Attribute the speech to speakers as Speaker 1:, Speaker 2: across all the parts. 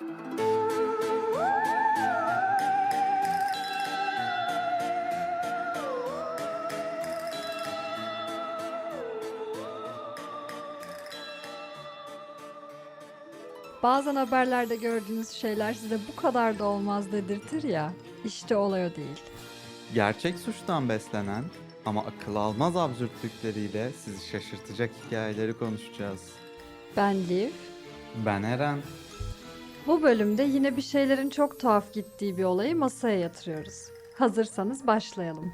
Speaker 1: Bazen haberlerde gördüğünüz şeyler size bu kadar da olmaz dedirtir ya. İşte olay o değil.
Speaker 2: Gerçek suçtan beslenen ama akıl almaz absürtlükleriyle sizi şaşırtacak hikayeleri konuşacağız.
Speaker 1: Ben Liv.
Speaker 2: Ben Eren.
Speaker 1: Bu bölümde yine bir şeylerin çok tuhaf gittiği bir olayı masaya yatırıyoruz. Hazırsanız başlayalım.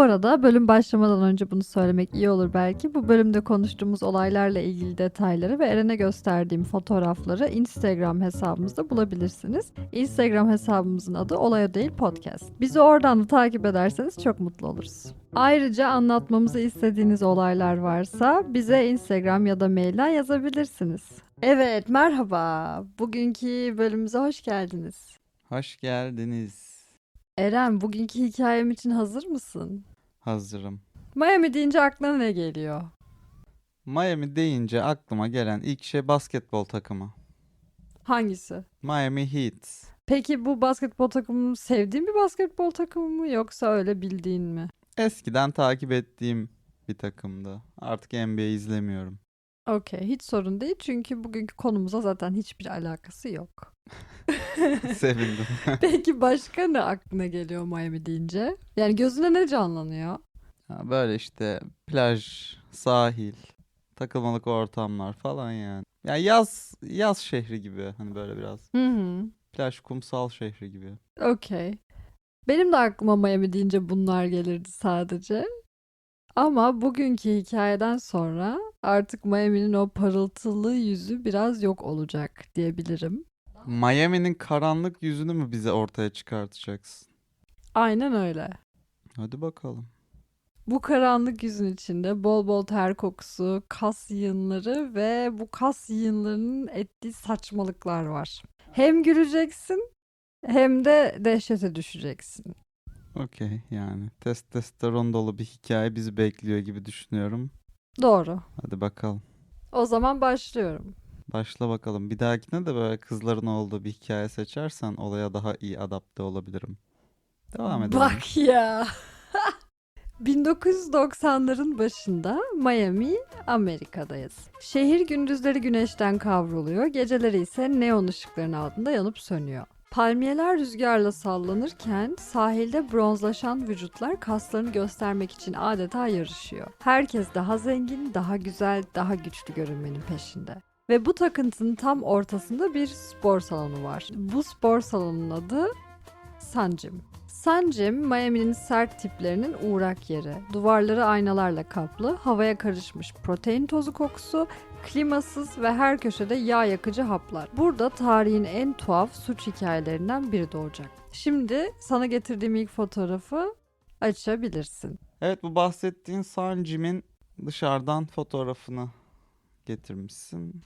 Speaker 1: Bu arada bölüm başlamadan önce bunu söylemek iyi olur belki. Bu bölümde konuştuğumuz olaylarla ilgili detayları ve Eren'e gösterdiğim fotoğrafları Instagram hesabımızda bulabilirsiniz. Instagram hesabımızın adı Olay Değil Podcast. Bizi oradan da takip ederseniz çok mutlu oluruz. Ayrıca anlatmamızı istediğiniz olaylar varsa bize Instagram ya da mailden yazabilirsiniz. Evet, merhaba. Bugünkü bölümümüze hoş geldiniz.
Speaker 2: Hoş geldiniz.
Speaker 1: Eren, bugünkü hikayem için hazır mısın?
Speaker 2: Hazırım.
Speaker 1: Miami deyince aklına ne geliyor?
Speaker 2: Miami deyince aklıma gelen ilk şey basketbol takımı.
Speaker 1: Hangisi?
Speaker 2: Miami Heat.
Speaker 1: Peki bu basketbol takımı sevdiğin bir basketbol takımı mı yoksa öyle bildiğin mi?
Speaker 2: Eskiden takip ettiğim bir takımdı. Artık NBA izlemiyorum.
Speaker 1: Okey, hiç sorun değil çünkü bugünkü konumuza zaten hiçbir alakası yok.
Speaker 2: Sevindim.
Speaker 1: Peki başka ne aklına geliyor Miami deyince? Yani gözüne ne canlanıyor?
Speaker 2: Ha, Böyle işte plaj, sahil, takılmalık ortamlar falan yani. Ya yaz yaz şehri gibi hani böyle biraz.
Speaker 1: Hı hı.
Speaker 2: Plaj, kumsal şehri gibi.
Speaker 1: Okey. Benim de aklıma Miami deyince bunlar gelirdi sadece. Ama bugünkü hikayeden sonra artık Miami'nin o parıltılı yüzü biraz yok olacak diyebilirim.
Speaker 2: Miami'nin karanlık yüzünü mü bize ortaya çıkartacaksın?
Speaker 1: Aynen öyle.
Speaker 2: Hadi bakalım.
Speaker 1: Bu karanlık yüzün içinde bol bol ter kokusu, kas yığınları ve bu kas yığınlarının ettiği saçmalıklar var. Hem güleceksin hem de dehşete düşeceksin.
Speaker 2: Okey yani testosteron dolu bir hikaye bizi bekliyor gibi düşünüyorum.
Speaker 1: Doğru.
Speaker 2: Hadi bakalım.
Speaker 1: O zaman başlıyorum.
Speaker 2: Başla bakalım. Bir dahakine de böyle kızların olduğu bir hikaye seçersen olaya daha iyi adapte olabilirim. Devam edelim.
Speaker 1: Bak ya. 1990'ların başında Miami, Amerika'dayız. Şehir gündüzleri güneşten kavruluyor, geceleri ise neon ışıkların altında yanıp sönüyor. Palmiyeler rüzgarla sallanırken sahilde bronzlaşan vücutlar kaslarını göstermek için adeta yarışıyor. Herkes daha zengin, daha güzel, daha güçlü görünmenin peşinde. Ve bu takıntının tam ortasında bir spor salonu var. Bu spor salonunun adı. Sun Gym, Miami'nin sert tiplerinin uğrak yeri. Duvarları aynalarla kaplı, havaya karışmış protein tozu kokusu, klimasız ve her köşede yağ yakıcı haplar. Burada tarihin en tuhaf suç hikayelerinden biri doğacak. Şimdi sana getirdiğim ilk fotoğrafı açabilirsin.
Speaker 2: Evet bu bahsettiğin Sun Gym'in dışarıdan fotoğrafını getirmişsin.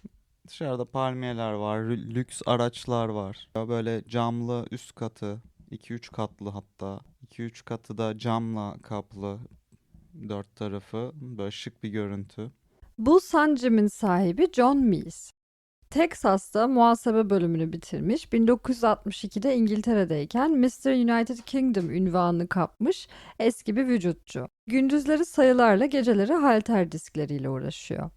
Speaker 2: Dışarıda palmiyeler var, lü- lüks araçlar var. Böyle camlı üst katı, 2-3 katlı hatta. 2-3 katı da camla kaplı dört tarafı. Böyle şık bir görüntü.
Speaker 1: Bu Sun Gym'in sahibi John Mills. Texas'ta muhasebe bölümünü bitirmiş, 1962'de İngiltere'deyken Mr. United Kingdom ünvanını kapmış eski bir vücutçu. Gündüzleri sayılarla, geceleri halter diskleriyle uğraşıyor.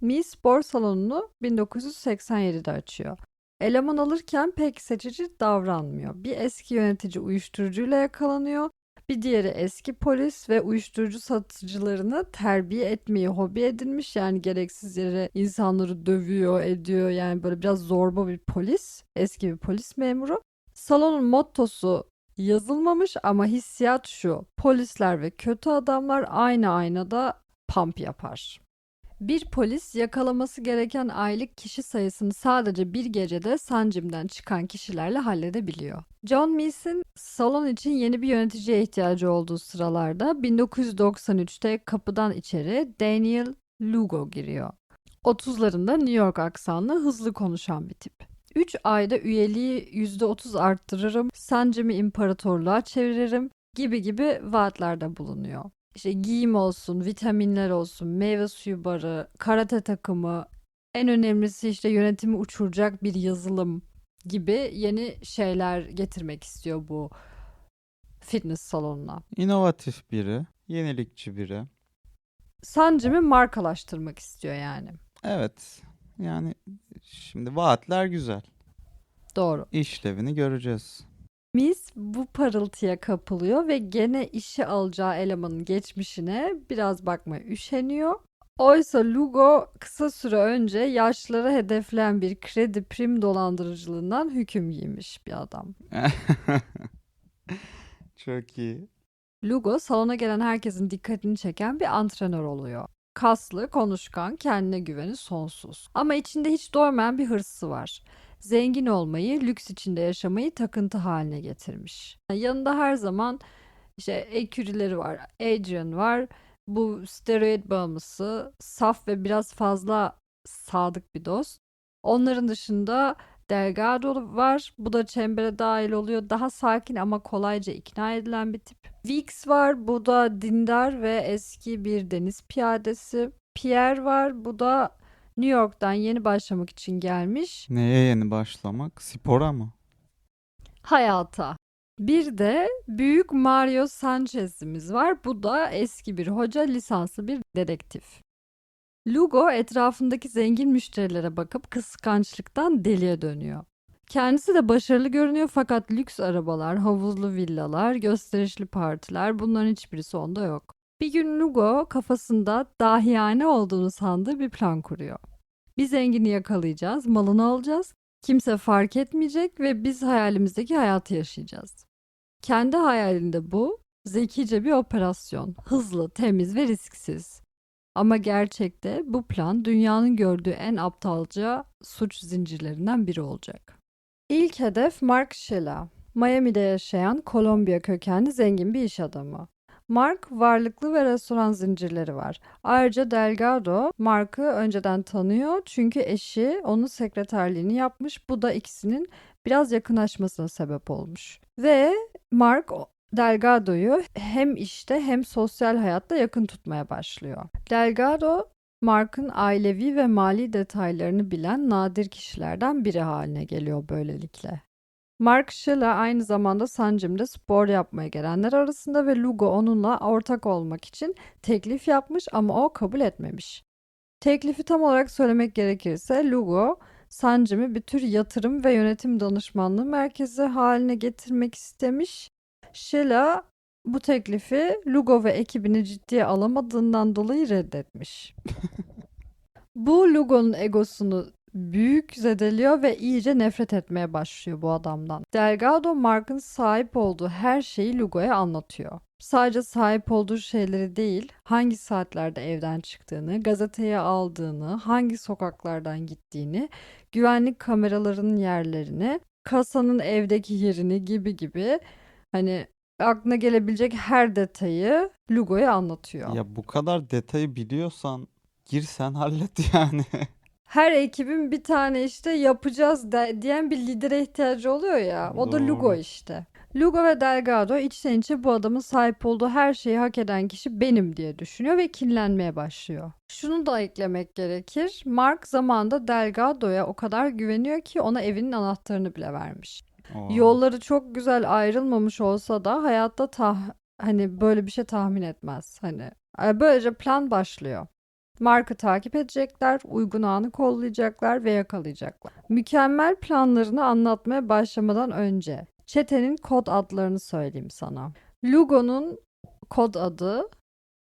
Speaker 1: Mills spor salonunu 1987'de açıyor. Eleman alırken pek seçici davranmıyor. Bir eski yönetici uyuşturucuyla yakalanıyor. Bir diğeri eski polis ve uyuşturucu satıcılarını terbiye etmeyi hobi edinmiş. Yani gereksiz yere insanları dövüyor, ediyor. Yani böyle biraz zorba bir polis, eski bir polis memuru. Salonun mottosu yazılmamış ama hissiyat şu. Polisler ve kötü adamlar aynı aynada pump yapar. Bir polis yakalaması gereken aylık kişi sayısını sadece bir gecede Sancim'den çıkan kişilerle halledebiliyor. John Mills'in salon için yeni bir yöneticiye ihtiyacı olduğu sıralarda 1993'te kapıdan içeri Daniel Lugo giriyor. 30'larında New York aksanlı hızlı konuşan bir tip. 3 ayda üyeliği %30 arttırırım, sancımı imparatorluğa çeviririm gibi gibi vaatlerde bulunuyor. İşte giyim olsun, vitaminler olsun, meyve suyu barı, karate takımı, en önemlisi işte yönetimi uçuracak bir yazılım gibi yeni şeyler getirmek istiyor bu fitness salonuna.
Speaker 2: İnovatif biri, yenilikçi biri.
Speaker 1: Sancımı markalaştırmak istiyor yani.
Speaker 2: Evet. Yani şimdi vaatler güzel.
Speaker 1: Doğru.
Speaker 2: İşlevini göreceğiz.
Speaker 1: Miss bu parıltıya kapılıyor ve gene işe alacağı elemanın geçmişine biraz bakmaya üşeniyor. Oysa Lugo kısa süre önce yaşlıları hedefleyen bir kredi prim dolandırıcılığından hüküm giymiş bir adam.
Speaker 2: Çok iyi.
Speaker 1: Lugo salona gelen herkesin dikkatini çeken bir antrenör oluyor. Kaslı, konuşkan, kendine güveni sonsuz. Ama içinde hiç doymayan bir hırsı var. Zengin olmayı, lüks içinde yaşamayı takıntı haline getirmiş. Yanında her zaman işte ekürileri var, Adrian var. Bu steroid bağımlısı, saf ve biraz fazla sadık bir dost. Onların dışında Delgado var. Bu da çembere dahil oluyor. Daha sakin ama kolayca ikna edilen bir tip. Vix var. Bu da dindar ve eski bir deniz piyadesi. Pierre var. Bu da New York'tan yeni başlamak için gelmiş
Speaker 2: Neye yeni başlamak? Spora mı?
Speaker 1: hayata. Bir de büyük Mario Sanchez'imiz var. Bu da eski bir hoca, lisanslı bir dedektif. Lugo etrafındaki zengin müşterilere bakıp kıskançlıktan deliye dönüyor. Kendisi de başarılı görünüyor fakat lüks arabalar, havuzlu villalar, gösterişli partiler bunların hiçbirisi onda yok. Bir gün Lugo kafasında dahiyane olduğunu sandığı bir plan kuruyor. Bir zengini yakalayacağız, malını alacağız, kimse fark etmeyecek ve biz hayalimizdeki hayatı yaşayacağız. Kendi hayalinde bu, zekice bir operasyon, hızlı, temiz ve risksiz. Ama gerçekte bu plan dünyanın gördüğü en aptalca suç zincirlerinden biri olacak. İlk hedef Mark Shella. Miami'de yaşayan Kolombiya kökenli zengin bir iş adamı. Mark varlıklı ve restoran zincirleri var. Ayrıca Delgado Mark'ı önceden tanıyor çünkü eşi onun sekreterliğini yapmış. Bu da ikisinin biraz yakınlaşmasına sebep olmuş. Ve Mark Delgado'yu hem işte hem sosyal hayatta yakın tutmaya başlıyor. Delgado, Mark'ın ailevi ve mali detaylarını bilen nadir kişilerden biri haline geliyor böylelikle. Mark Schiller aynı zamanda Sancım'da spor yapmaya gelenler arasında ve Lugo onunla ortak olmak için teklif yapmış ama o kabul etmemiş. Teklifi tam olarak söylemek gerekirse Lugo, Sancım'ı bir tür yatırım ve yönetim danışmanlığı merkezi haline getirmek istemiş. Sheila bu teklifi Lugo ve ekibini ciddiye alamadığından dolayı reddetmiş. bu Lugo'nun egosunu büyük zedeliyor ve iyice nefret etmeye başlıyor bu adamdan. Delgado Mark'ın sahip olduğu her şeyi Lugo'ya anlatıyor. Sadece sahip olduğu şeyleri değil, hangi saatlerde evden çıktığını, gazeteye aldığını, hangi sokaklardan gittiğini, güvenlik kameralarının yerlerini, kasanın evdeki yerini gibi gibi hani aklına gelebilecek her detayı Lugo'ya anlatıyor.
Speaker 2: Ya bu kadar detayı biliyorsan girsen hallet yani.
Speaker 1: Her ekibin bir tane işte yapacağız de- diyen bir lidere ihtiyacı oluyor ya. O da Lugo işte. Lugo ve Delgado içten içe bu adamın sahip olduğu her şeyi hak eden kişi benim diye düşünüyor ve kinlenmeye başlıyor. Şunu da eklemek gerekir. Mark zamanında Delgado'ya o kadar güveniyor ki ona evinin anahtarını bile vermiş.
Speaker 2: Oo.
Speaker 1: Yolları çok güzel ayrılmamış olsa da hayatta tah hani böyle bir şey tahmin etmez. Hani böylece plan başlıyor. Mark'ı takip edecekler, uygun anı kollayacaklar ve yakalayacaklar. Mükemmel planlarını anlatmaya başlamadan önce çetenin kod adlarını söyleyeyim sana. Lugo'nun kod adı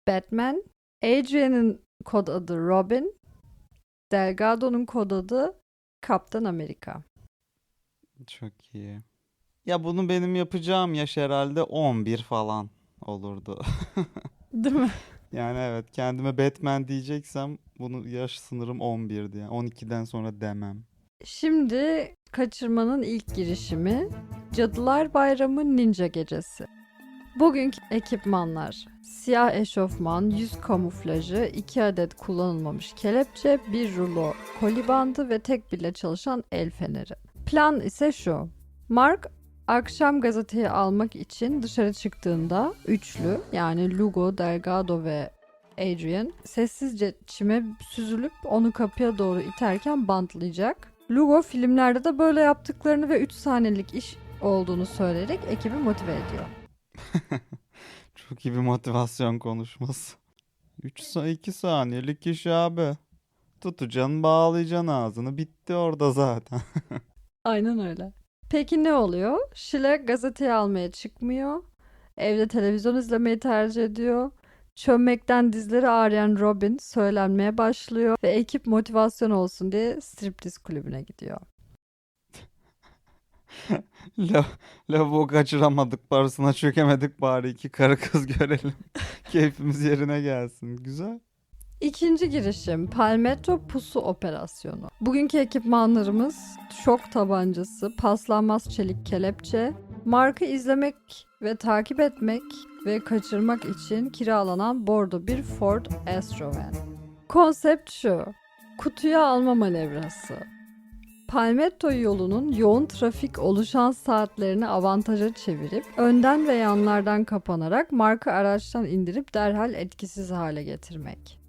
Speaker 1: Batman, Adrian'ın kod adı Robin, Delgado'nun kod adı Kaptan Amerika.
Speaker 2: Çok iyi. Ya bunu benim yapacağım yaş herhalde 11 falan olurdu.
Speaker 1: Değil mi?
Speaker 2: Yani evet kendime Batman diyeceksem bunu yaş sınırım 11'di. Yani 12'den sonra demem.
Speaker 1: Şimdi kaçırmanın ilk girişimi Cadılar Bayramı Ninja Gecesi. Bugünkü ekipmanlar. Siyah eşofman, yüz kamuflajı, 2 adet kullanılmamış kelepçe, bir rulo koli bandı ve tek bile çalışan el feneri. Plan ise şu. Mark akşam gazeteyi almak için dışarı çıktığında üçlü yani Lugo, Delgado ve Adrian sessizce çime süzülüp onu kapıya doğru iterken bantlayacak. Lugo filmlerde de böyle yaptıklarını ve 3 saniyelik iş olduğunu söyleyerek ekibi motive ediyor.
Speaker 2: Çok iyi bir motivasyon konuşması. 3 2 saniyelik iş abi. Tutacaksın bağlayacaksın ağzını. Bitti orada zaten.
Speaker 1: Aynen öyle. Peki ne oluyor? Şile gazeteyi almaya çıkmıyor. Evde televizyon izlemeyi tercih ediyor. Çömmekten dizleri ağrıyan Robin söylenmeye başlıyor ve ekip motivasyon olsun diye striptiz kulübüne gidiyor.
Speaker 2: La, lavuğu kaçıramadık parasına çökemedik bari iki karı kız görelim. Keyfimiz yerine gelsin. Güzel.
Speaker 1: İkinci girişim Palmetto Pusu Operasyonu. Bugünkü ekipmanlarımız şok tabancası, paslanmaz çelik kelepçe, markı izlemek ve takip etmek ve kaçırmak için kiralanan bordo bir Ford Astrovan. Konsept şu. Kutuya alma manevrası. Palmetto yolunun yoğun trafik oluşan saatlerini avantaja çevirip önden ve yanlardan kapanarak marka araçtan indirip derhal etkisiz hale getirmek.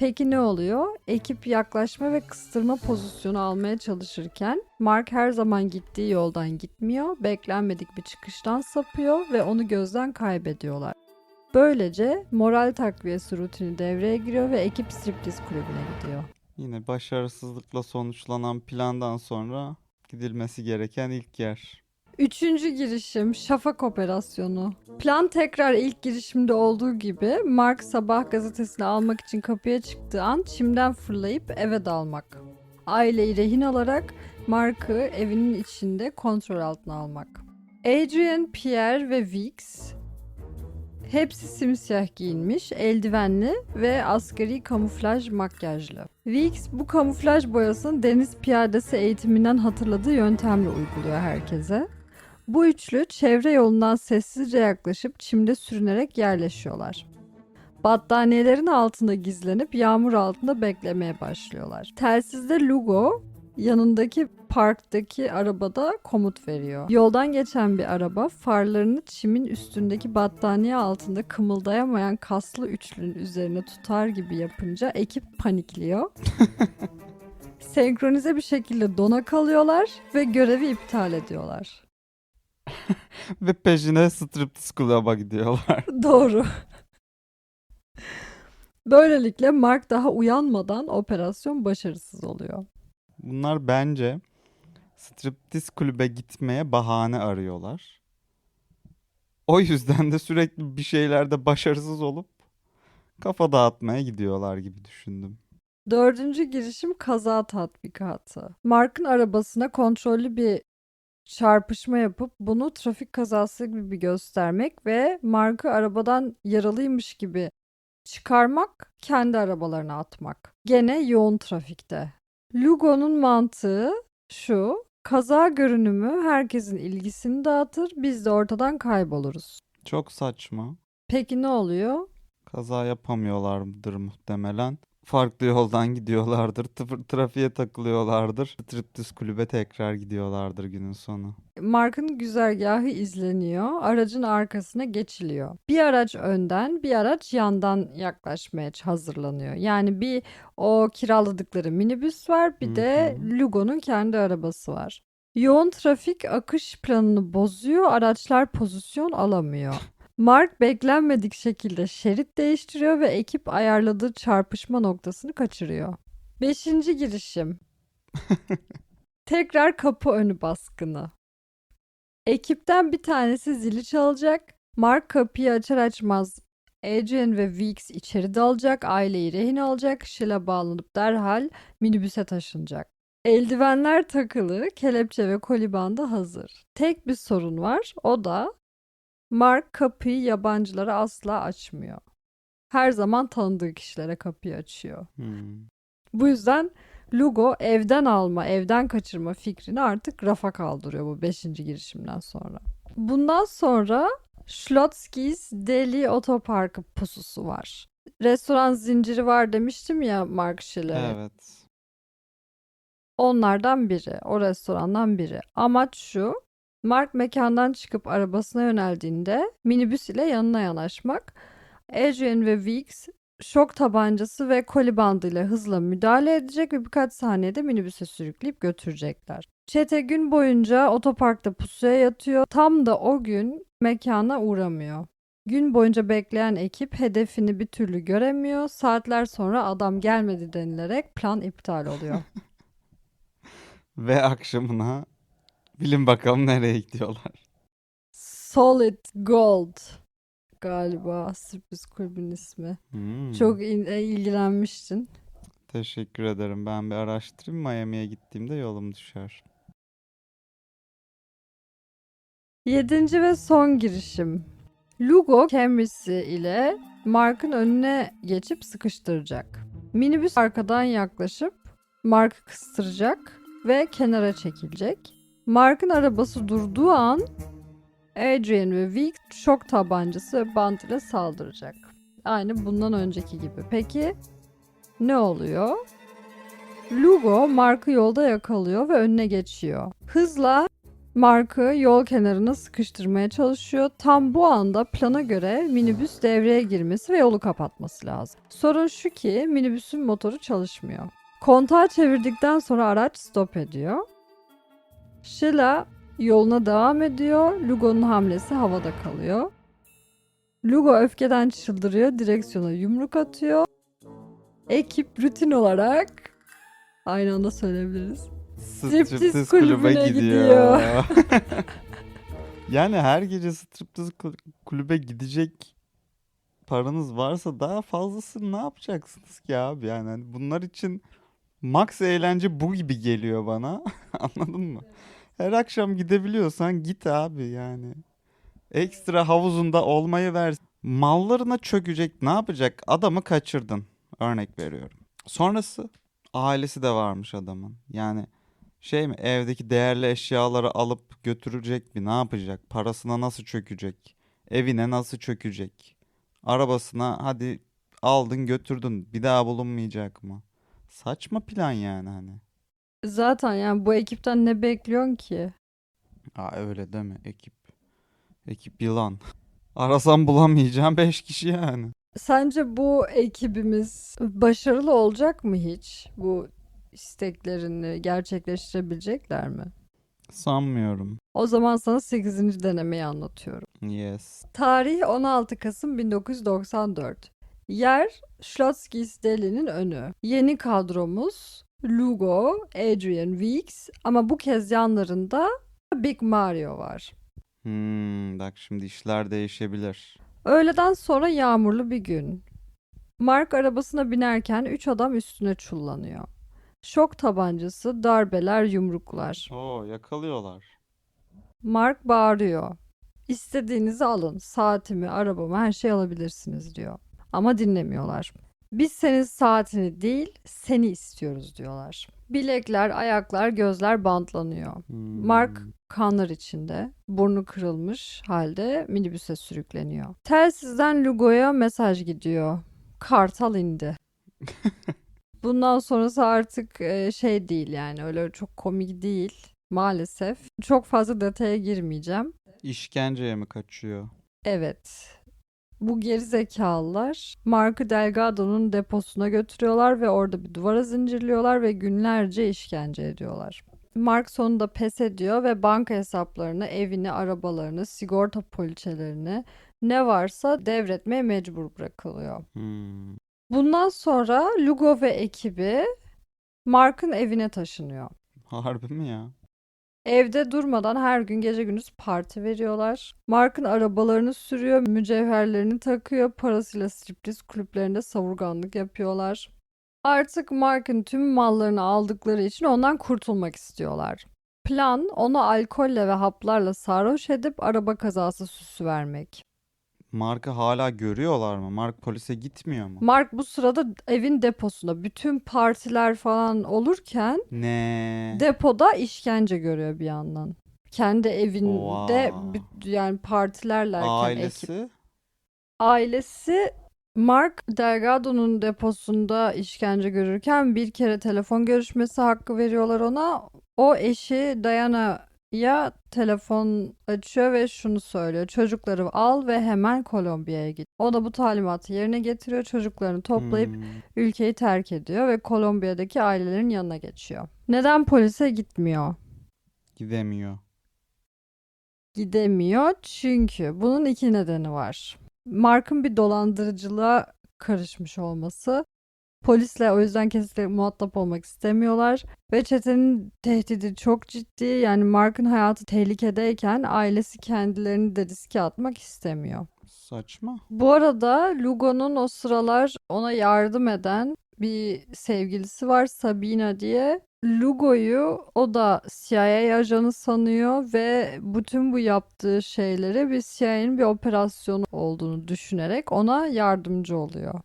Speaker 1: Peki ne oluyor? Ekip yaklaşma ve kıstırma pozisyonu almaya çalışırken Mark her zaman gittiği yoldan gitmiyor, beklenmedik bir çıkıştan sapıyor ve onu gözden kaybediyorlar. Böylece moral takviyesi rutini devreye giriyor ve ekip striptiz kulübüne gidiyor.
Speaker 2: Yine başarısızlıkla sonuçlanan plandan sonra gidilmesi gereken ilk yer.
Speaker 1: Üçüncü girişim Şafak Operasyonu. Plan tekrar ilk girişimde olduğu gibi Mark sabah gazetesini almak için kapıya çıktığı an çimden fırlayıp eve dalmak. Aileyi rehin alarak Mark'ı evinin içinde kontrol altına almak. Adrian, Pierre ve Vix hepsi simsiyah giyinmiş, eldivenli ve askeri kamuflaj makyajlı. Vix bu kamuflaj boyasını deniz piyadesi eğitiminden hatırladığı yöntemle uyguluyor herkese. Bu üçlü çevre yolundan sessizce yaklaşıp çimde sürünerek yerleşiyorlar. Battaniyelerin altında gizlenip yağmur altında beklemeye başlıyorlar. Telsizde Lugo yanındaki parktaki arabada komut veriyor. Yoldan geçen bir araba farlarını çimin üstündeki battaniye altında kımıldayamayan kaslı üçlünün üzerine tutar gibi yapınca ekip panikliyor. Senkronize bir şekilde dona kalıyorlar ve görevi iptal ediyorlar.
Speaker 2: Ve peşine striptiz kulübe gidiyorlar.
Speaker 1: Doğru. Böylelikle Mark daha uyanmadan operasyon başarısız oluyor.
Speaker 2: Bunlar bence striptiz kulübe gitmeye bahane arıyorlar. O yüzden de sürekli bir şeylerde başarısız olup kafa dağıtmaya gidiyorlar gibi düşündüm.
Speaker 1: Dördüncü girişim kaza tatbikatı. Mark'ın arabasına kontrollü bir çarpışma yapıp bunu trafik kazası gibi göstermek ve Mark'ı arabadan yaralıymış gibi çıkarmak, kendi arabalarına atmak. Gene yoğun trafikte. Lugo'nun mantığı şu. Kaza görünümü herkesin ilgisini dağıtır, biz de ortadan kayboluruz.
Speaker 2: Çok saçma.
Speaker 1: Peki ne oluyor?
Speaker 2: Kaza yapamıyorlardır muhtemelen. Farklı yoldan gidiyorlardır. Tıfır, trafiğe takılıyorlardır. Striptiz kulübe tekrar gidiyorlardır günün sonu.
Speaker 1: Mark'ın güzergahı izleniyor, aracın arkasına geçiliyor. Bir araç önden, bir araç yandan yaklaşmaya hazırlanıyor. Yani bir o kiraladıkları minibüs var, bir de. Lugo'nun kendi arabası var. Yoğun trafik akış planını bozuyor, araçlar pozisyon alamıyor. Mark beklenmedik şekilde şerit değiştiriyor ve ekip ayarladığı çarpışma noktasını kaçırıyor. Beşinci girişim. Tekrar kapı önü baskını. Ekipten bir tanesi zili çalacak. Mark kapıyı açar açmaz Adrian ve Weeks içeri dalacak, aileyi rehin alacak, Shell'e bağlanıp derhal minibüse taşınacak. Eldivenler takılı, kelepçe ve kolibandı hazır. Tek bir sorun var, o da Mark kapıyı yabancılara asla açmıyor. Her zaman tanıdığı kişilere kapıyı açıyor.
Speaker 2: Hmm.
Speaker 1: Bu yüzden Lugo evden alma, evden kaçırma fikrini artık rafa kaldırıyor bu 5. girişimden sonra. Bundan sonra Schlotzkis Deli Otoparkı pususu var. Restoran zinciri var demiştim ya Mark Schiller.
Speaker 2: Evet.
Speaker 1: Onlardan biri, o restorandan biri. Amaç şu, Mark mekandan çıkıp arabasına yöneldiğinde minibüs ile yanına yanaşmak. Adrian ve Weeks şok tabancası ve koli bandıyla hızla müdahale edecek ve birkaç saniyede minibüse sürükleyip götürecekler. Çete gün boyunca otoparkta pusuya yatıyor. Tam da o gün mekana uğramıyor. Gün boyunca bekleyen ekip hedefini bir türlü göremiyor. Saatler sonra adam gelmedi denilerek plan iptal oluyor.
Speaker 2: Ve akşamına bilin bakalım nereye gidiyorlar.
Speaker 1: Solid Gold galiba sürpriz kulübün ismi.
Speaker 2: Hmm.
Speaker 1: Çok in- e, ilgilenmiştin.
Speaker 2: Teşekkür ederim. Ben bir araştırayım. Miami'ye gittiğimde yolum düşer.
Speaker 1: Yedinci ve son girişim. Lugo Camry'si ile Mark'ın önüne geçip sıkıştıracak. Minibüs arkadan yaklaşıp Mark'ı kıstıracak ve kenara çekilecek. Mark'ın arabası durduğu an Adrian ve Vic şok tabancası bant ile saldıracak. Aynı bundan önceki gibi. Peki ne oluyor? Lugo Mark'ı yolda yakalıyor ve önüne geçiyor. Hızla Mark'ı yol kenarına sıkıştırmaya çalışıyor. Tam bu anda plana göre minibüs devreye girmesi ve yolu kapatması lazım. Sorun şu ki minibüsün motoru çalışmıyor. Kontağı çevirdikten sonra araç stop ediyor. Sheila yoluna devam ediyor. Lugo'nun hamlesi havada kalıyor. Lugo öfkeden çıldırıyor, direksiyona yumruk atıyor. Ekip rutin olarak aynı anda söyleyebiliriz. Striptiz kulübüne gidiyor.
Speaker 2: yani her gece striptiz kul- kulübe gidecek paranız varsa daha fazlasını ne yapacaksınız ki abi? Yani hani bunlar için max eğlence bu gibi geliyor bana. Anladın mı? Her akşam gidebiliyorsan git abi yani. Ekstra havuzunda olmayı ver. Mallarına çökecek ne yapacak? Adamı kaçırdın. Örnek veriyorum. Sonrası ailesi de varmış adamın. Yani şey mi evdeki değerli eşyaları alıp götürecek mi? Ne yapacak? Parasına nasıl çökecek? Evine nasıl çökecek? Arabasına hadi aldın götürdün. Bir daha bulunmayacak mı? Saçma plan yani hani.
Speaker 1: Zaten yani bu ekipten ne bekliyorsun ki?
Speaker 2: Aa öyle deme ekip. Ekip yılan. Arasam bulamayacağım 5 kişi yani.
Speaker 1: Sence bu ekibimiz başarılı olacak mı hiç? Bu isteklerini gerçekleştirebilecekler mi?
Speaker 2: Sanmıyorum.
Speaker 1: O zaman sana 8. denemeyi anlatıyorum.
Speaker 2: Yes.
Speaker 1: Tarih 16 Kasım 1994. Yer Schlotzkis Deli'nin önü. Yeni kadromuz Lugo, Adrian Weeks ama bu kez yanlarında Big Mario var.
Speaker 2: Hmm, bak şimdi işler değişebilir.
Speaker 1: Öğleden sonra yağmurlu bir gün. Mark arabasına binerken üç adam üstüne çullanıyor. Şok tabancası, darbeler, yumruklar.
Speaker 2: Oo yakalıyorlar.
Speaker 1: Mark bağırıyor. İstediğinizi alın. Saatimi, arabamı, her şeyi alabilirsiniz diyor. Ama dinlemiyorlar. Biz senin saatini değil, seni istiyoruz diyorlar. Bilekler, ayaklar, gözler bantlanıyor.
Speaker 2: Hmm.
Speaker 1: Mark kanlar içinde, burnu kırılmış halde minibüse sürükleniyor. Telsizden Lugo'ya mesaj gidiyor. Kartal indi. Bundan sonrası artık e, şey değil yani öyle çok komik değil maalesef. Çok fazla detaya girmeyeceğim.
Speaker 2: İşkenceye mi kaçıyor?
Speaker 1: Evet. Bu gerizekalılar Mark'ı Delgado'nun deposuna götürüyorlar ve orada bir duvara zincirliyorlar ve günlerce işkence ediyorlar. Mark sonunda pes ediyor ve banka hesaplarını, evini, arabalarını, sigorta poliçelerini ne varsa devretmeye mecbur bırakılıyor.
Speaker 2: Hmm.
Speaker 1: Bundan sonra Lugo ve ekibi Mark'ın evine taşınıyor.
Speaker 2: Harbi mi ya?
Speaker 1: Evde durmadan her gün gece gündüz parti veriyorlar. Mark'ın arabalarını sürüyor, mücevherlerini takıyor, parasıyla striptiz kulüplerinde savurganlık yapıyorlar. Artık Mark'ın tüm mallarını aldıkları için ondan kurtulmak istiyorlar. Plan onu alkolle ve haplarla sarhoş edip araba kazası süsü vermek.
Speaker 2: Mark'ı hala görüyorlar mı? Mark polise gitmiyor mu?
Speaker 1: Mark bu sırada evin deposunda bütün partiler falan olurken
Speaker 2: Ne?
Speaker 1: depoda işkence görüyor bir yandan. kendi evinde bir- yani partilerlerken ekip
Speaker 2: Ailesi
Speaker 1: Ailesi Mark Delgado'nun deposunda işkence görürken bir kere telefon görüşmesi hakkı veriyorlar ona. O eşi Diana'ya telefon açıyor ve şunu söylüyor. Çocukları al ve hemen Kolombiya'ya git. O da bu talimatı yerine getiriyor. Çocuklarını toplayıp
Speaker 2: Hmm.
Speaker 1: ülkeyi terk ediyor ve Kolombiya'daki ailelerin yanına geçiyor. Neden polise gitmiyor?
Speaker 2: gidemiyor.
Speaker 1: gidemiyor çünkü bunun iki nedeni var. Mark'ın bir dolandırıcılığa karışmış olması. Polisle o yüzden kesinlikle muhatap olmak istemiyorlar. Ve çetenin tehdidi çok ciddi. Yani Mark'ın hayatı tehlikedeyken ailesi kendilerini de riske atmak istemiyor.
Speaker 2: Saçma.
Speaker 1: Bu arada Lugo'nun o sıralar ona yardım eden bir sevgilisi var Sabina diye. Lugo'yu o da CIA ajanı sanıyor ve bütün bu yaptığı şeyleri bir CIA'nin bir operasyonu olduğunu düşünerek ona yardımcı oluyor.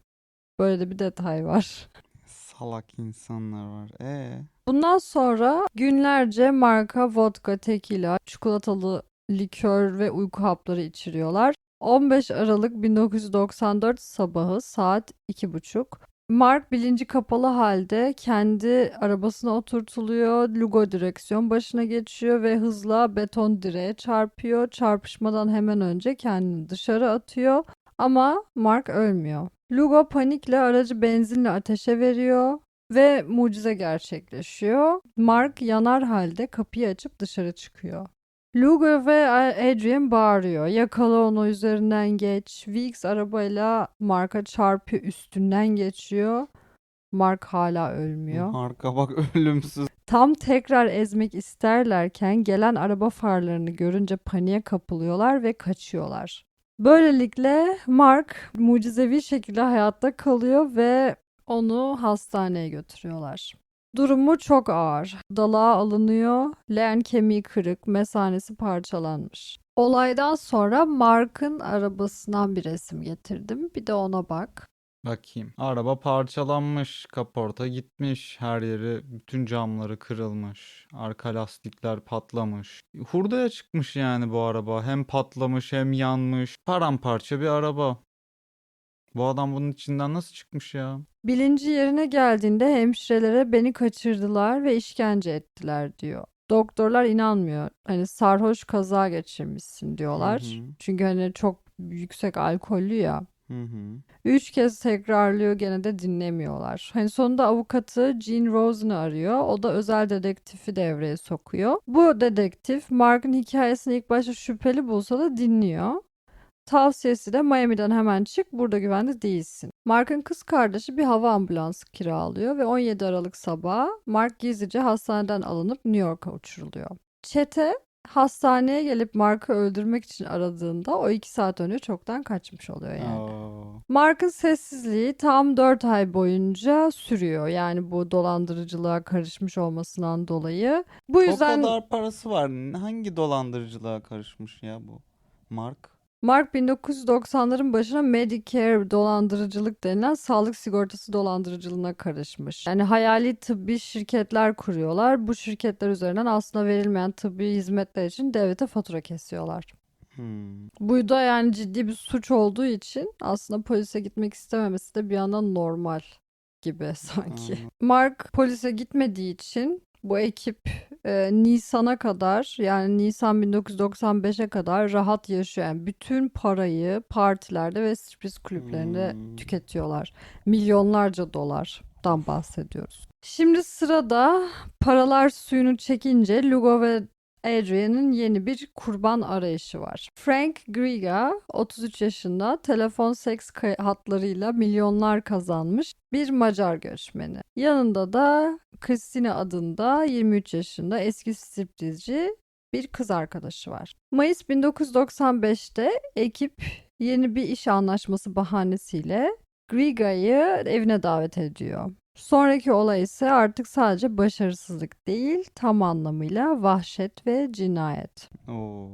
Speaker 1: Böyle de bir detay var.
Speaker 2: Salak insanlar var. E
Speaker 1: Bundan sonra günlerce marka vodka, tekila, çikolatalı likör ve uyku hapları içiriyorlar. 15 Aralık 1994 sabahı saat 2.30. Mark bilinci kapalı halde kendi arabasına oturtuluyor. Lugo direksiyon başına geçiyor ve hızla beton direğe çarpıyor. Çarpışmadan hemen önce kendini dışarı atıyor. Ama Mark ölmüyor. Lugo panikle aracı benzinle ateşe veriyor ve mucize gerçekleşiyor. Mark yanar halde kapıyı açıp dışarı çıkıyor. Lugo ve Adrian bağırıyor. Yakala onu üzerinden geç. Weeks arabayla Mark'a çarpıyor üstünden geçiyor. Mark hala ölmüyor.
Speaker 2: Marka bak ölümsüz.
Speaker 1: Tam tekrar ezmek isterlerken gelen araba farlarını görünce paniğe kapılıyorlar ve kaçıyorlar. Böylelikle Mark mucizevi şekilde hayatta kalıyor ve onu hastaneye götürüyorlar. Durumu çok ağır. Dalağa alınıyor, leğen kemiği kırık, mesanesi parçalanmış. Olaydan sonra Mark'ın arabasından bir resim getirdim. Bir de ona bak.
Speaker 2: Bakayım. Araba parçalanmış, kaporta gitmiş, her yeri, bütün camları kırılmış, arka lastikler patlamış. Hurdaya çıkmış yani bu araba. Hem patlamış hem yanmış. Paramparça bir araba. Bu adam bunun içinden nasıl çıkmış ya?
Speaker 1: Bilinci yerine geldiğinde hemşirelere beni kaçırdılar ve işkence ettiler diyor. Doktorlar inanmıyor. Hani sarhoş kaza geçirmişsin diyorlar.
Speaker 2: Hı hı.
Speaker 1: Çünkü hani çok yüksek alkollü ya.
Speaker 2: Hı hı.
Speaker 1: Üç kez tekrarlıyor gene de dinlemiyorlar. Hani sonunda avukatı Gene Rosen'ı arıyor. O da özel dedektifi devreye sokuyor. Bu dedektif Mark'ın hikayesini ilk başta şüpheli bulsa da dinliyor. Tavsiyesi de Miami'den hemen çık burada güvende değilsin. Mark'ın kız kardeşi bir hava ambulansı kiralıyor ve 17 Aralık sabahı Mark gizlice hastaneden alınıp New York'a uçuruluyor. Çete hastaneye gelip Mark'ı öldürmek için aradığında o 2 saat önce çoktan kaçmış oluyor yani.
Speaker 2: Oo.
Speaker 1: Mark'ın sessizliği tam 4 ay boyunca sürüyor. Yani bu dolandırıcılığa karışmış olmasından dolayı. Bu yüzden
Speaker 2: O kadar parası var. Hangi dolandırıcılığa karışmış ya bu? Mark.
Speaker 1: Mark 1990'ların başına Medicare dolandırıcılık denilen sağlık sigortası dolandırıcılığına karışmış. Yani hayali tıbbi şirketler kuruyorlar. Bu şirketler üzerinden aslında verilmeyen tıbbi hizmetler için devlete fatura kesiyorlar.
Speaker 2: Hmm.
Speaker 1: Bu da yani ciddi bir suç olduğu için aslında polise gitmek istememesi de bir yandan normal gibi sanki.
Speaker 2: Anladım.
Speaker 1: Mark polise gitmediği için bu ekip e, Nisan'a kadar yani Nisan 1995'e kadar rahat yaşıyor. Yani bütün parayı partilerde ve striptiz kulüplerinde
Speaker 2: Hmm.
Speaker 1: tüketiyorlar. Milyonlarca dolardan bahsediyoruz. Şimdi sırada paralar suyunu çekince Lugo ve Adrian'ın yeni bir kurban arayışı var. Frank Griga 33 yaşında telefon seks hatlarıyla milyonlar kazanmış bir Macar göçmeni. Yanında da Christina adında 23 yaşında eski striptizci bir kız arkadaşı var. Mayıs 1995'te ekip yeni bir iş anlaşması bahanesiyle Griga'yı evine davet ediyor. Sonraki olay ise artık sadece başarısızlık değil, tam anlamıyla vahşet ve cinayet.
Speaker 2: Oo.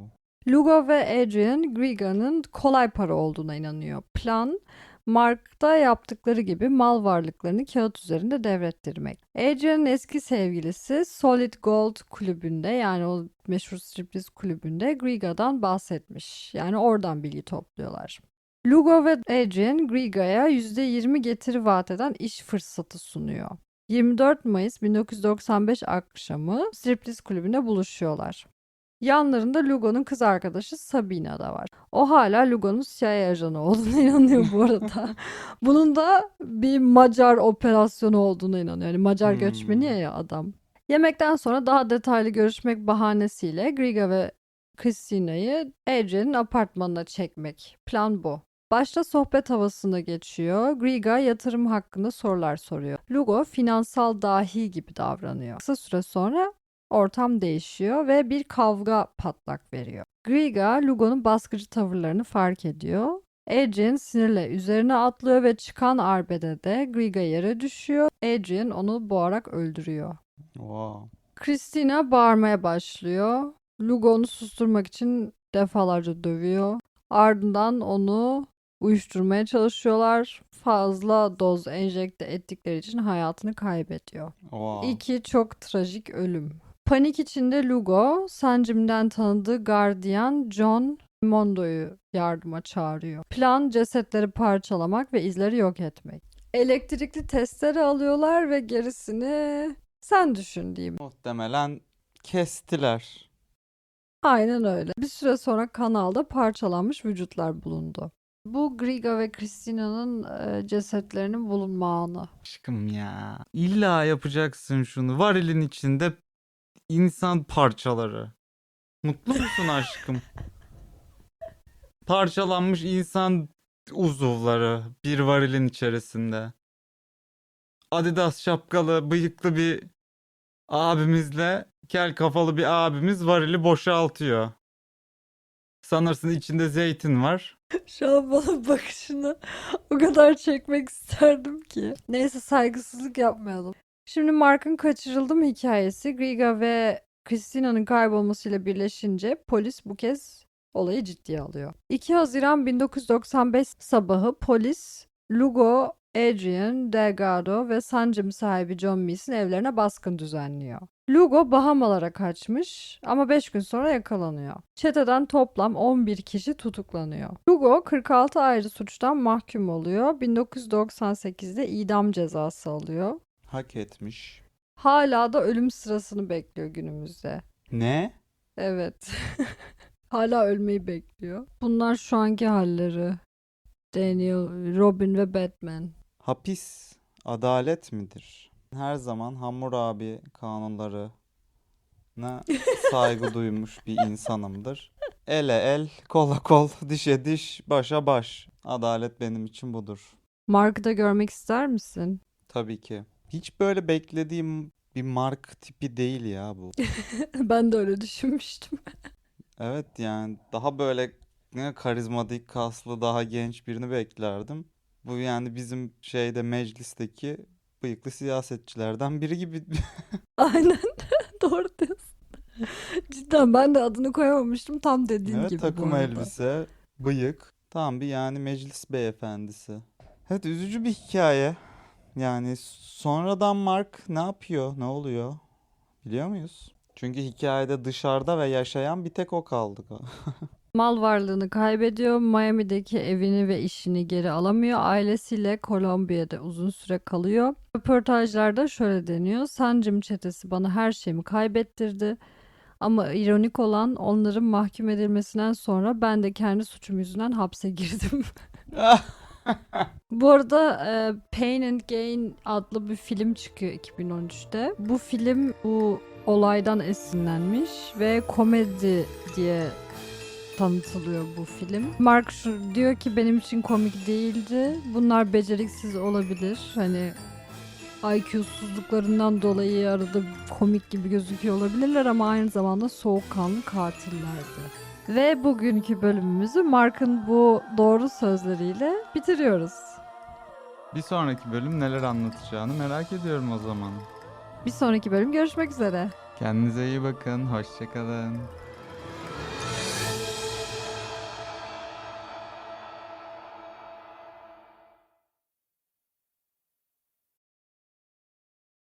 Speaker 1: Lugo ve Adrian Griga'nın kolay para olduğuna inanıyor. Plan Mark'ta yaptıkları gibi mal varlıklarını kağıt üzerinde devrettirmek. Adrian'ın eski sevgilisi Solid Gold kulübünde yani o meşhur striptiz kulübünde Griga'dan bahsetmiş. Yani oradan bilgi topluyorlar. Lugo ve Adrian Griga'ya %20 getiri vaat eden iş fırsatı sunuyor. 24 Mayıs 1995 akşamı striptiz kulübünde buluşuyorlar. Yanlarında Lugo'nun kız arkadaşı Sabina da var. O hala Lugo'nun CIA ajanı olduğuna inanıyor bu arada. Bunun da bir Macar operasyonu olduğuna inanıyor. Yani Macar
Speaker 2: Hmm.
Speaker 1: göçmeni ya, adam. Yemekten sonra daha detaylı görüşmek bahanesiyle Griga ve Christina'yı Adrian'ın apartmanına çekmek. Plan bu. Başta sohbet havasında geçiyor. Griga yatırım hakkında sorular soruyor. Lugo finansal dahi gibi davranıyor. Kısa süre sonra ortam değişiyor ve bir kavga patlak veriyor. Griga, Lugo'nun baskıcı tavırlarını fark ediyor. Adrian sinirle üzerine atlıyor ve çıkan arbedede Griga yere düşüyor. Adrian onu boğarak öldürüyor.
Speaker 2: Wow.
Speaker 1: Christina bağırmaya başlıyor. Lugo onu susturmak için defalarca dövüyor. Ardından onu uyuşturmaya çalışıyorlar. Fazla doz enjekte ettikleri için hayatını kaybediyor.
Speaker 2: Wow.
Speaker 1: İki çok trajik ölüm. Panik içinde Lugo, Sancim'den tanıdığı gardiyan John Mondo'yu yardıma çağırıyor. Plan cesetleri parçalamak ve izleri yok etmek. Elektrikli testere alıyorlar ve gerisini sen düşün diyeyim.
Speaker 2: Muhtemelen kestiler.
Speaker 1: Aynen öyle. Bir süre sonra kanalda parçalanmış vücutlar bulundu. Bu Griga ve Christina'nın e, cesetlerinin bulunma anı.
Speaker 2: Aşkım ya. İlla yapacaksın şunu. Varilin içinde insan parçaları. Mutlu musun aşkım? Parçalanmış insan uzuvları bir varilin içerisinde. Adidas şapkalı, bıyıklı bir abimizle kel kafalı bir abimiz varili boşaltıyor. Sanırsın içinde zeytin var.
Speaker 1: Şu an bana bakışını o kadar çekmek isterdim ki. Neyse saygısızlık yapmayalım. Şimdi Mark'ın kaçırıldım hikayesi Griga ve Christina'nın kaybolmasıyla birleşince polis bu kez olayı ciddiye alıyor. 2 Haziran 1995 sabahı polis Lugo, Adrian, Delgado ve Sancım sahibi John Mees'in evlerine baskın düzenliyor. Lugo Bahamalara kaçmış ama 5 gün sonra yakalanıyor. Çeteden toplam 11 kişi tutuklanıyor. Lugo 46 ayrı suçtan mahkum oluyor. 1998'de idam cezası alıyor.
Speaker 2: Hak etmiş.
Speaker 1: Hala da ölüm sırasını bekliyor günümüzde.
Speaker 2: Ne?
Speaker 1: Evet. Hala ölmeyi bekliyor. Bunlar şu anki halleri. Daniel, Robin ve Batman.
Speaker 2: Hapis adalet midir? Her zaman Hammurabi kanunlarına saygı duymuş bir insanımdır. Ele el, kola kol, dişe diş, başa baş. Adalet benim için budur.
Speaker 1: Mark'ı da görmek ister misin?
Speaker 2: Tabii ki. Hiç böyle beklediğim bir mark tipi değil ya bu.
Speaker 1: ben de öyle düşünmüştüm.
Speaker 2: Evet yani daha böyle ne karizmatik, kaslı, daha genç birini beklerdim. Bu yani bizim şeyde meclisteki bıyıklı siyasetçilerden biri gibi.
Speaker 1: Aynen. Doğru diyorsun. Cidden ben de adını koyamamıştım tam dediğin
Speaker 2: Evet
Speaker 1: gibi
Speaker 2: takım elbise, bıyık. Tam bir yani meclis beyefendisi. Evet üzücü bir hikaye. Yani sonradan Mark ne yapıyor? Ne oluyor? Biliyor muyuz? Çünkü hikayede dışarıda ve yaşayan bir tek o kaldı.
Speaker 1: Mal varlığını kaybediyor. Miami'deki evini ve işini geri alamıyor. Ailesiyle Kolombiya'da uzun süre kalıyor. Röportajlarda şöyle deniyor. Sancım çetesi bana her şeyimi kaybettirdi. Ama ironik olan onların mahkum edilmesinden sonra ben de kendi suçum yüzünden hapse girdim. Bu arada e, Pain and Gain adlı bir film çıkıyor 2013'te. Bu film bu olaydan esinlenmiş ve komedi diye tanıtılıyor bu film. Mark diyor ki benim için komik değildi. Bunlar beceriksiz olabilir. Hani IQ'suzluklarından dolayı arada komik gibi gözüküyor olabilirler ama aynı zamanda soğukkanlı katillerdi. Ve bugünkü bölümümüzü Mark'ın bu doğru sözleriyle bitiriyoruz.
Speaker 2: Bir sonraki bölüm neler anlatacağını merak ediyorum o zaman.
Speaker 1: Bir sonraki bölüm görüşmek üzere.
Speaker 2: Kendinize iyi bakın. Hoşçakalın.